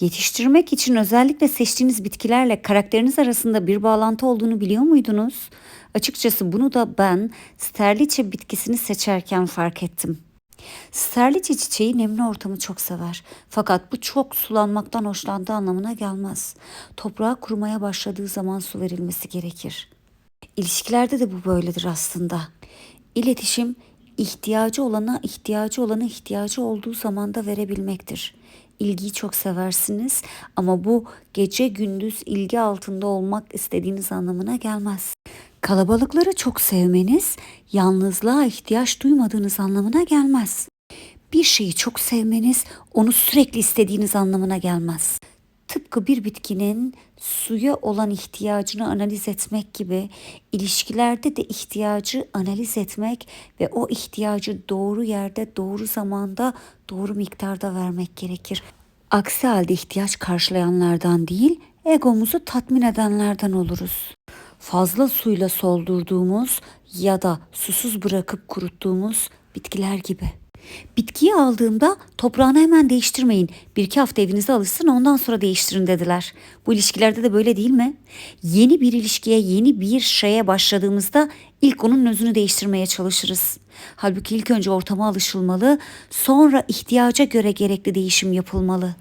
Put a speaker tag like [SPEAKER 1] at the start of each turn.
[SPEAKER 1] Yetiştirmek için özellikle seçtiğiniz bitkilerle karakteriniz arasında bir bağlantı olduğunu biliyor muydunuz? Açıkçası bunu da ben sterliçe bitkisini seçerken fark ettim. Sterliçe çiçeği nemli ortamı çok sever. Fakat bu çok sulanmaktan hoşlandığı anlamına gelmez. Toprağa kurumaya başladığı zaman su verilmesi gerekir. İlişkilerde de bu böyledir aslında. İletişim ihtiyacı olana ihtiyacı olana ihtiyacı olduğu zaman da verebilmektir. İlgiyi çok seversiniz ama bu gece gündüz ilgi altında olmak istediğiniz anlamına gelmez. Kalabalıkları çok sevmeniz yalnızlığa ihtiyaç duymadığınız anlamına gelmez. Bir şeyi çok sevmeniz onu sürekli istediğiniz anlamına gelmez. Tıpkı bir bitkinin suya olan ihtiyacını analiz etmek gibi ilişkilerde de ihtiyacı analiz etmek ve o ihtiyacı doğru yerde, doğru zamanda, doğru miktarda vermek gerekir. Aksi halde ihtiyaç karşılayanlardan değil, egomuzu tatmin edenlerden oluruz. Fazla suyla soldurduğumuz ya da susuz bırakıp kuruttuğumuz bitkiler gibi. Bitkiyi aldığımda toprağını hemen değiştirmeyin. Bir iki hafta evinize alışsın ondan sonra değiştirin dediler. Bu ilişkilerde de böyle değil mi? Yeni bir ilişkiye, yeni bir şeye başladığımızda ilk onun özünü değiştirmeye çalışırız. Halbuki ilk önce ortama alışılmalı, sonra ihtiyaca göre gerekli değişim yapılmalı.